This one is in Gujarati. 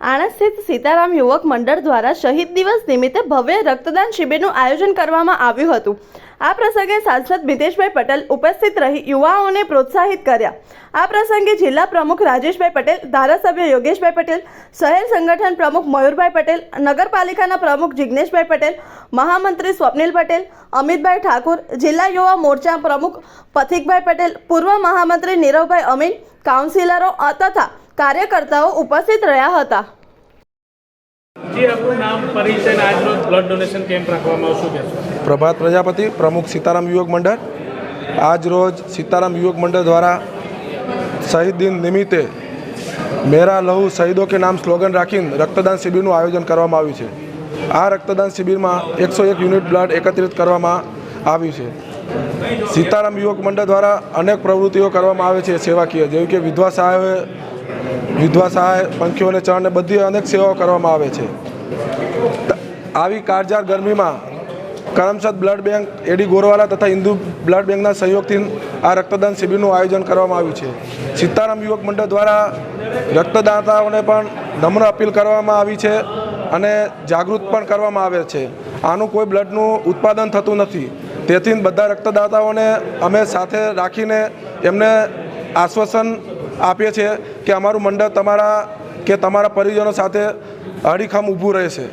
આણંદ સ્થિત સીતારામ યુવક મંડળ દ્વારા શહીદ દિવસ નિમિત્તે ભવ્ય રક્તદાન શિબિરનું આયોજન કરવામાં આવ્યું હતું. આ પ્રસંગે સાંસદ મિતેશભાઈ પટેલ ઉપસ્થિત રહી યુવાઓને પ્રોત્સાહિત કર્યા. આ પ્રસંગે જિલ્લા પ્રમુખ રાજેશભાઈ પટેલ, ધારાસભ્ય યોગેશભાઈ પટેલ, શહેર સંગઠન પ્રમુખ મયુરભાઈ પટેલ, નગરપાલિકાના પ્રમુખ જિજ્ઞેશભાઈ પટેલ, મહામંત્રી સ્વપ્નિલ પટેલ, અમિતભાઈ ઠાકુર, જિલ્લા યુવા મોરચા પ્રમુખ પથિકભાઈ પટેલ, પૂર્વ મહામંત્રી નીરવભાઈ અમીન, કાઉન્સિલરો તથા કાર્યકર્તાઓ ઉપસ્થિત રહ્યા હતા. જી આપણું નામ પરિચય આજનો બ્લડ ડોનેશન કેમ્પ રાખવામાં આવશે શું પ્રભાત પ્રજાપતિ પ્રમુખ સીતારામ યુવક મંડળ. આજ રોજ સીતારામ યુવક મંડળ દ્વારા શહીદ દિન નિમિત્તે મેરા લહુ શહીદો કે નામ સ્લોગન રાખીને રક્તદાન શિબિરનું આયોજન કરવામાં આવ્યું છે. આ રક્તદાન શિબિરમાં એકસો એક યુનિટ બ્લડ એકત્રિત કરવામાં આવ્યું છે. સીતારામ યુવક મંડળ દ્વારા અનેક પ્રવૃત્તિઓ કરવામાં આવે છે સેવાકીય. જેવી કે વિધવા સહાય વિધવા સહાય, પંખીઓને ચરણને બધી અનેક સેવાઓ કરવામાં આવે છે. આવી કાળજાળ ગરમીમાં Karamsad blood bank, A D Gorwala તથા હિન્દુ બ્લડ બેંકના સહયોગથી આ રક્તદાન શિબિરનું આયોજન કરવામાં આવ્યું છે. સીતારામ યુવક મંડળ દ્વારા રક્તદાતાઓને પણ નમ્ર અપીલ કરવામાં આવી છે અને જાગૃત પણ કરવામાં આવે છે. આનું કોઈ બ્લડનું ઉત્પાદન થતું નથી. તેથી બધા રક્તદાતાઓને અમે સાથે રાખીને એમને આશ્વાસન આપીએ છીએ કે અમારું મંડળ તમારા કે તમારા પરિજનો સાથે અડીખમ ઊભું રહેશે.